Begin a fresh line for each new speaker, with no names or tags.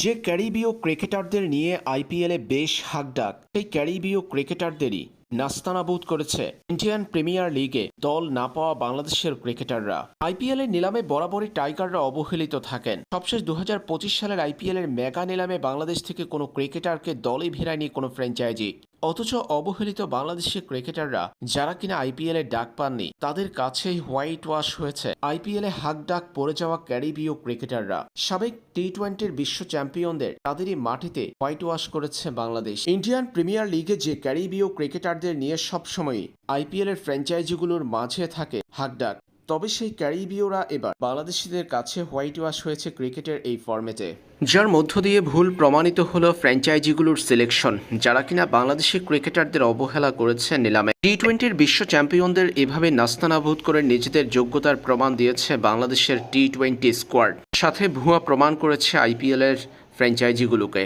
যে ক্যারিবীয় ক্রিকেটারদের নিয়ে আইপিএলে বেশ হাকডাক, সেই ক্যারিবীয় ক্রিকেটারদেরই নাস্তানাবুদ করেছে ইন্ডিয়ান প্রিমিয়ার লিগে দল না পাওয়া বাংলাদেশের ক্রিকেটাররা। আইপিএলের নিলামে বরাবরই টাইগাররা অবহেলিত থাকেন। সবশেষ দু হাজার পঁচিশ সালের আইপিএলের মেগা নিলামে বাংলাদেশ থেকে কোনো ক্রিকেটারকে দলে ভিড়ায়নি কোনো ফ্র্যাঞ্চাইজি। অথচ অবহেলিত বাংলাদেশি ক্রিকেটাররা যারা কিনা আইপিএল এ ডাক পাননি, তাদের কাছেই হোয়াইট ওয়াশ হয়েছে। আইপিএল এ হাক ডাক পড়ে যাওয়া ক্যারিবীয় ক্রিকেটাররা, সাবেক টি টোয়েন্টির বিশ্ব চ্যাম্পিয়নদের তাদেরই মাটিতে হোয়াইট ওয়াশ করেছে বাংলাদেশ। ইন্ডিয়ান প্রিমিয়ার লিগে যে ক্যারিবীয় ক্রিকেটারদের নিয়ে সবসময়ই আইপিএল এর ফ্র্যাঞ্চাইজিগুলোর মাঝে থাকে হাকডাক। তবে সেই ক্যারিবীয়রা এবার বাংলাদেশিদের কাছে হোয়াইট ওয়াশ হয়েছে ক্রিকেটের এই ফর্মেটে যার মধ্য দিয়ে ভুল প্রমাণিত হলো ফ্র্যাঞ্চাইজিগুলোর সিলেকশন, যারা কিনা বাংলাদেশি ক্রিকেটারদের অবহেলা করেছে নিলামে। টি টোয়েন্টির বিশ্ব চ্যাম্পিয়নদের এভাবে নাস্তানাবুদ করে নিজেদের যোগ্যতার প্রমাণ দিয়েছে বাংলাদেশের টি টোয়েন্টি স্কোয়াড। সাথে ভুয়া প্রমাণ করেছে আইপিএলের ফ্র্যাঞ্চাইজিগুলোকে।